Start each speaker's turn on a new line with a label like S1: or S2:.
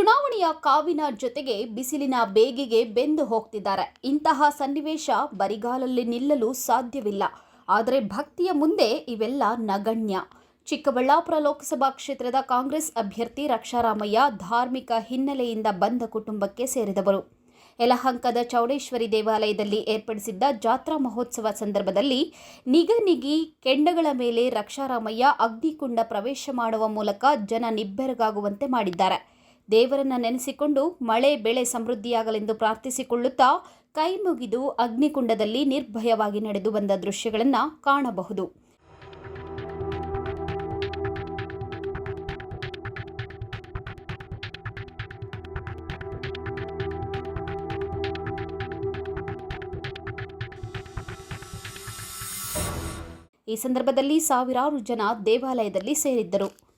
S1: ಚುನಾವಣೆಯ ಕಾವಿನ ಜೊತೆಗೆ ಬಿಸಿಲಿನ ಬೇಗಿಗೆ ಬೆಂದು ಹೋಗ್ತಿದ್ದಾರೆ. ಇಂತಹ ಸನ್ನಿವೇಶ ಬರಿಗಾಲಲ್ಲಿ ನಿಲ್ಲಲು ಸಾಧ್ಯವಿಲ್ಲ. ಆದರೆ ಭಕ್ತಿಯ ಮುಂದೆ ಇವೆಲ್ಲ ನಗಣ್ಯ. ಚಿಕ್ಕಬಳ್ಳಾಪುರ ಲೋಕಸಭಾ ಕ್ಷೇತ್ರದ ಕಾಂಗ್ರೆಸ್ ಅಭ್ಯರ್ಥಿ ರಕ್ಷಾರಾಮಯ್ಯ ಧಾರ್ಮಿಕ ಹಿನ್ನೆಲೆಯಿಂದ ಬಂದ ಕುಟುಂಬಕ್ಕೆ ಸೇರಿದವರು. ಯಲಹಂಕದ ಚೌಡೇಶ್ವರಿ ದೇವಾಲಯದಲ್ಲಿ ಏರ್ಪಡಿಸಿದ್ದ ಜಾತ್ರಾ ಮಹೋತ್ಸವ ಸಂದರ್ಭದಲ್ಲಿ ನಿಗನಿಗಿ ಕೆಂಡಗಳ ಮೇಲೆ ರಕ್ಷಾರಾಮಯ್ಯ ಅಗ್ನಿಕುಂಡ ಪ್ರವೇಶ ಮಾಡುವ ಮೂಲಕ ಜನ ನಿಬ್ಬೆರಗಾಗುವಂತೆ ಮಾಡಿದ್ದಾರೆ. ದೇವರನ್ನ ನೆನೆಸಿಕೊಂಡು ಮಳೆ ಬೆಳೆ ಸಮೃದ್ಧಿಯಾಗಲೆಂದು ಪ್ರಾರ್ಥಿಸಿಕೊಳ್ಳುತ್ತಾ ಕೈ ಮುಗಿದು ಅಗ್ನಿಕುಂಡದಲ್ಲಿ ನಿರ್ಭಯವಾಗಿ ನಡೆದು ಬಂದ ದೃಶ್ಯಗಳನ್ನು ಕಾಣಬಹುದು. ಈ ಸಂದರ್ಭದಲ್ಲಿ ಸಾವಿರಾರು ಜನ ದೇವಾಲಯದಲ್ಲಿ ಸೇರಿದ್ದರು.